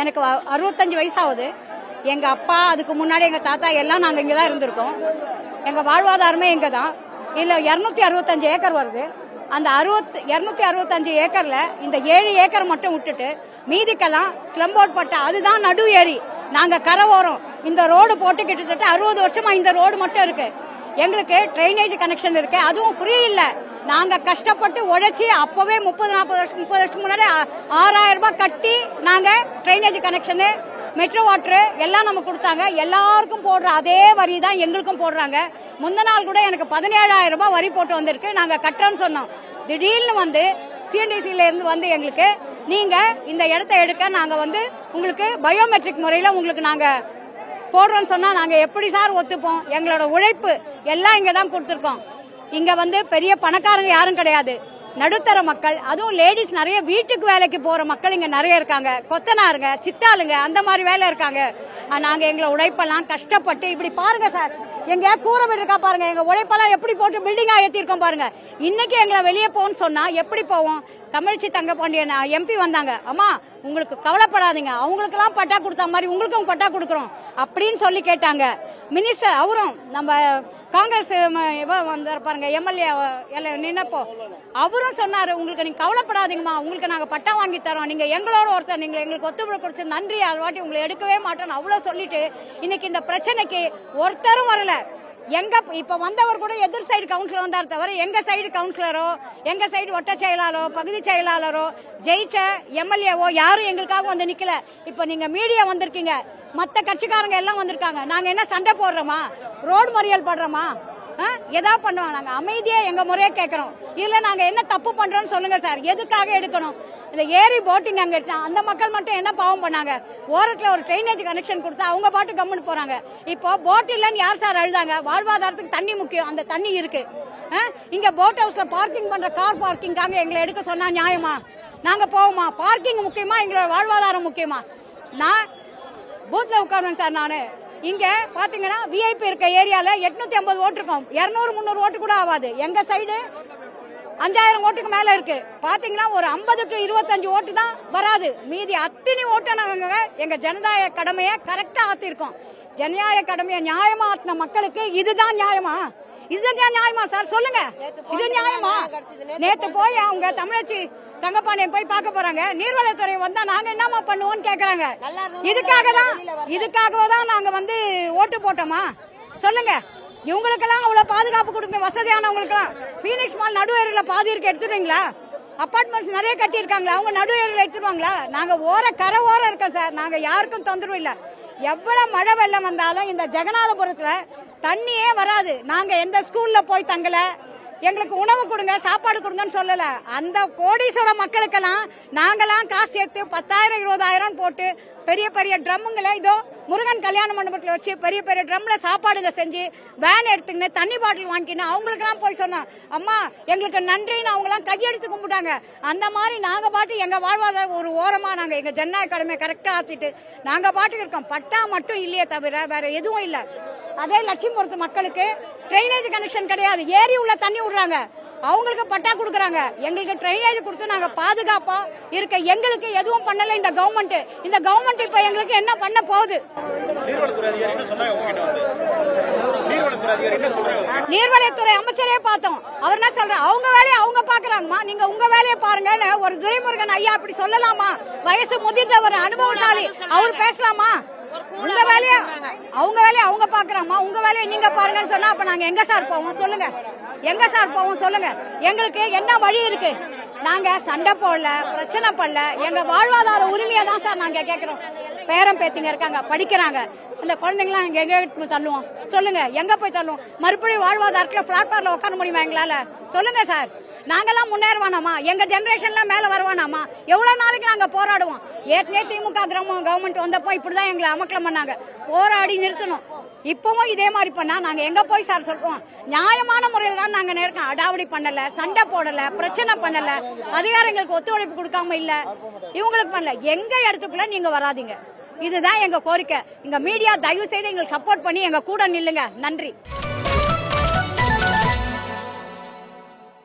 எனக்கு அறுபத்தஞ்சு வயசாகுது. எங்கள் அப்பா அதுக்கு முன்னாடி எங்கள் தாத்தா எல்லாம் நாங்கள் இங்கே தான் இருந்திருக்கோம். எங்கள் வாழ்வாதாரமே இங்கே தான். இல்லை இரநூத்தி அறுபத்தஞ்சு ஏக்கர் வருது. அந்த அறுபத் இருநூத்தி அறுபத்தஞ்சு ஏக்கரில் இந்த ஏழு ஏக்கர் மட்டும் விட்டுட்டு மீதிக்கெல்லாம் ஸ்லம்போர்ட் பட்டா அதுதான் நடு ஏரி. நாங்கள் கரை ஓரம். இந்த ரோடு போட்டு கிட்டத்தட்ட அறுபது வருஷமாக இந்த ரோடு மட்டும் இருக்குது எங்களுக்கு ட்ரைனேஜ் கனெக்ஷன் இருக்கு. அதுவும் ஃப்ரீ இல்ல. நாங்க கஷ்டப்பட்டு உழைச்சி அப்பவே முப்பது நாற்பது வருஷம் முப்பது வருஷம் முன்னாடி ஆறாயிரம் ரூபாய் கட்டி நாங்க ட்ரைனேஜ் கனெக்ஷனு மெட்ரோ வாட்டரு எல்லாம் நம்ம கொடுத்தாங்க. எல்லாருக்கும் போடுற அதே வரி தான் எங்களுக்கும் போடுறாங்க. முந்த நாள் கூட எனக்கு பதினேழாயிரம் ரூபாய் வரி போட்டு வந்திருக்கு. நாங்க கட்டுறோம்னு சொன்னோம். திடீர்னு வந்து சிஎன்டிசில இருந்து வந்து எங்களுக்கு நீங்க இந்த இடத்த எடுக்க நாங்க வந்து உங்களுக்கு பயோமெட்ரிக் முறையில உங்களுக்கு நாங்க போடுறோம்னு சொன்னா நாங்க எப்படி சார் ஒத்துப்போம்? எங்களோட உழைப்பு எல்லாம் இங்க தான் கொடுத்துருக்கோம். இங்க வந்து பெரிய பணக்காரங்க யாரும் கிடையாது. நடுத்தர மக்கள் அதுவும் லேடிஸ் நிறைய வீட்டுக்கு வேலைக்கு போற மக்கள் இங்க நிறைய இருக்காங்க. கொத்தனாருங்க சித்தாளுங்க அந்த மாதிரி வேலை இருக்காங்க. நாங்கள் நாங்க எங்களை உழைப்பெல்லாம் கஷ்டப்பட்டு இப்படி பாருங்க சார். எங்க கூற வீடு இருக்கா பாருங்க. எங்க உழைப்பெல்லாம் எப்படி போட்டு பில்டிங்கா ஏத்திருக்கோம் பாருங்க. இன்னைக்கு எங்களை வெளியே போன்னு சொன்னா எப்படி போவோம்? தமிழ்ச்சி தங்கப்பாண்டியன் எம்பி வந்தாங்க. அம்மா உங்களுக்கு கவலைப்படாதீங்க. அவங்களுக்கெல்லாம் பட்டா கொடுத்த மாதிரி உங்களுக்கும் பட்டா கொடுக்குறோம் அப்படின்னு சொல்லி கேட்டாங்க. மினிஸ்டர் அவரும் நம்ம காங்கிரஸ் வந்தார் பாருங்க எம்எல்ஏ நின்னப்போ. அவரும் சொன்னாரு உங்களுக்கு நீங்க கவலைப்படாதீங்கம்மா. உங்களுக்கு நாங்க பட்டா வாங்கி தரோம். நீங்க எங்களோட ஒருத்தர். நீங்க எங்களுக்கு ஒத்துழைப்பு கொடுத்து நன்றி. அது வாட்டி உங்களை எடுக்கவே மாட்டோம்னு அவ்வளவு சொல்லிட்டு இன்னைக்கு இந்த பிரச்சனைக்கு ஒருத்தரும் வரல. எங்க இப்ப வந்தவர் கூட எதிர் சைடு கவுன்சிலர் வந்தார் தவிர எங்க சைடு கவுன்சிலரோ எங்க சைடு ஒட்ட செயலாளரோ பகுதி செயலாளரோ ஜெயிச்ச எம்எல்ஏவோ யாரும் எங்களுக்காக வந்து நிக்கல. இப்ப நீங்க மீடியா வந்திருக்கீங்க. மத்த கட்சிக்காரங்க எல்லாம் வந்திருக்காங்க. நாங்க என்ன சண்டை போடுறோமா? ரோடு மறியல் படுறோமா ஆ? எதா பண்ணுவோம் நாங்க? அமைதியா எங்க முறையை கேட்கறோம் இல்ல நாங்க என்ன தப்பு பண்றோம்னு சொல்லுங்க சார். எதுக்காக எடுக்கணும்? இந்த ஏரி போட்டிங் அங்கே அந்த மக்கள் மட்டும் என்ன பாவம் பண்ணாங்க? ஓரத்தில் ஒரு ட்ரைனேஜ் கனெக்ஷன் கொடுத்தா அவங்க பாட்டு கம்முன்னு போகிறாங்க இப்போ போட் இல்லைன்னு யார் சார் அழுதாங்க? வாழ்வாதாரத்துக்கு தண்ணி முக்கியம். அந்த தண்ணி இருக்கு. ஆ? போட் ஹவுஸில் பார்க்கிங் பண்ணுற கார் பார்க்கிங்காக எங்களை எடுக்க சொன்னால் நியாயமா? நாங்கள் போவோமா? பார்க்கிங் முக்கியமா? எங்களோட வாழ்வாதாரம் முக்கியமா? நான் பூத்தில் உட்காருவேன் சார் நான். இங்கே பார்த்தீங்கன்னா விஐபி இருக்க ஏரியாவில் எட்நூற்றி ஐம்பது ஓட்டு இருக்கும். இரநூறு முந்நூறு ஓட்டு கூட ஆகாது. எங்கள் சைடு அஞ்சாயிரம் ஓட்டுக்கு மேல இருக்கு. பாத்தீங்கன்னா ஒரு ஐம்பது டு இருபத்தஞ்சு ஓட்டு தான் வராது. மீதி அத்தனை ஓட்டை நாங்க எங்க ஜனதாய கடமையை கரெக்டா ஆத்திருக்கோம். ஜனநாயக கடமையை நியாயமா ஆத்தின மக்களுக்கு இதுதான் நியாயமா? இதுதான் நியாயமா சார் சொல்லுங்க. இது நியாயமா? நேத்து போய் அவங்க தமிழச்சி தங்கப்பாண்டியன் போய் பார்க்க போறாங்க. நீர்வளத்துறை வந்தா நாங்க என்னமா பண்ணுவோம்னு கேக்குறாங்க. இதுக்காக தான் இதுக்காக தான் நாங்க வந்து ஓட்டு போட்டோமா? சொல்லுங்க. இவங்களுக்கெல்லாம் அவ்வளோ பாதுகாப்பு கொடுங்க வசதியானவங்களுக்கெல்லாம். ஃபீனிக்ஸ் மால் நடு ஏரியில் பாதி இருக்க எடுத்துடுவீங்களா அப்பார்ட்மெண்ட்ஸ் நிறைய கட்டியிருக்காங்களா அவங்க நடு ஏரியில் எடுத்துருவாங்களா நாங்கள் ஓர கரை ஓரம் இருக்கோம் சார். நாங்கள் யாருக்கும் தொந்தரவு இல்லை. எவ்வளோ மழை வெள்ளம் வந்தாலும் இந்த ஜெகநாதபுரத்தில் தண்ணியே வராது. நாங்கள் எந்த ஸ்கூலில் போய் தங்கலை எங்களுக்கு உணவு கொடுங்க சாப்பாடு கொடுங்கன்னு சொல்லல. அந்த கோடீஸ்வர மக்களுக்கெல்லாம் நாங்களாம் காசு சேர்த்து பத்தாயிரம் இருபதாயிரம் போட்டு பெரிய பெரிய ட்ரம்முங்களை இதோ முருகன் கல்யாண மண்டபத்தில் வச்சு பெரிய பெரிய ட்ரம்ல சாப்பாடுங்க செஞ்சு வேன் எடுத்துக்கின்னு தண்ணி பாட்டில் வாங்கிக்கின்னு அவங்களுக்கெல்லாம் போய் சொன்னோம் அம்மா எங்களுக்கு நன்றின்னு அவங்களாம் கையெடுத்து கும்பிட்டாங்க. அந்த மாதிரி நாங்கள் பாட்டு எங்கள் வாழ்வாதார ஒரு ஓரமாக நாங்கள் எங்கள் ஜனநாயக கடமை கரெக்டாக ஆத்திட்டு நாங்கள் பாட்டுக்கு இருக்கோம். பட்டா மட்டும் இல்லையே தவிர வேற எதுவும் இல்லை. அதே லட்சுமிபுரத்து மக்களுக்கு ட்ரைனேஜ் கனெக்ஷன் கிடையாது. ஏரி உள்ள தண்ணி விடுறாங்க. அவங்களுக்கு பட்டா கொடுக்குறாங்க. எங்களுக்கு ட்ரைனேஜ் கொடுத்து நாங்க பாதுகாப்பா இருக்க. எங்களுக்கு எதுவும் பண்ணல இந்த கவர்மெண்ட் இந்த கவர்மெண்ட் இப்ப எங்களுக்கு என்ன பண்ண போகுது? நீர்வளத்துறை அமைச்சரே பார்த்தோம். அவர் என்ன சொல்ற அவங்க வேலையை அவங்க பாக்குறாங்கம்மா நீங்க உங்க வேலையை பாருங்கன்னு ஒரு துரைமுருகன் ஐயா அப்படி சொல்லலாமா? வயசு முதிர்ந்தவர் அனுபவசாலி. அவர் பேசலாமா? உங்க வேலைய அவங்க வேலையை அவங்க பாக்குறாங்கம்மா உங்க வேலையை நீங்க பாருங்கன்னு சொன்னா அப்ப நாங்க எங்க சார் போவோம்? சொல்லுங்க. எங்க சார் போவோம்? சொல்லுங்க. எங்களுக்கு என்ன வழி இருக்கு? நாங்க சண்டை போடல பிரச்சனை பண்ணல எங்க வாழ்வாதார உரிமையை தான் சார் நாங்க கேட்கிறோம். பேரம் பேத்திங்க இருக்காங்க படிக்கிறாங்க. இந்த குழந்தைங்களாம் எங்க எங்க போய் தள்ளுவோம். சொல்லுங்க. எங்க போய் தள்ளுவோம்? மறுபடியும் வாழ்வாதாரத்துல பிளாட்ஃபார்ம்ல உட்கார முடியுமா எங்களால? சொல்லுங்க சார். நாங்கெல்லாம் முன்னேறுவானாமா? எங்க ஜென்ரேஷன்லாம் மேல வருவானாமா? எவ்வளவு நாளைக்கு நாங்க போராடுவோம்? ஏற்கனவே திமுக கிராம கவர்மெண்ட் வந்தப்போ இப்படிதான் எங்களை அமக்கலம் பண்ணாங்க. போராடி நிறுத்தணும். இப்பவும் இதே மாதிரி பண்ணா நாங்க எங்க போய் சார் சொல்றோம் நியாயமான முறையில் தான் நாங்க நேர்க்கோம் அடாவடி பண்ணல சண்டை போடல பிரச்சனை பண்ணல அதிகாரங்களுக்கு ஒத்துழைப்பு கொடுக்காம இல்ல. இவங்களுக்கு பண்ணல. எங்க இடத்துக்குள்ள நீங்க வராதீங்க. இதுதான் எங்க கோரிக்கை. எங்க மீடியா தயவு செய்து எங்களுக்கு சப்போர்ட் பண்ணி எங்க கூட நில்லுங்க. நன்றி.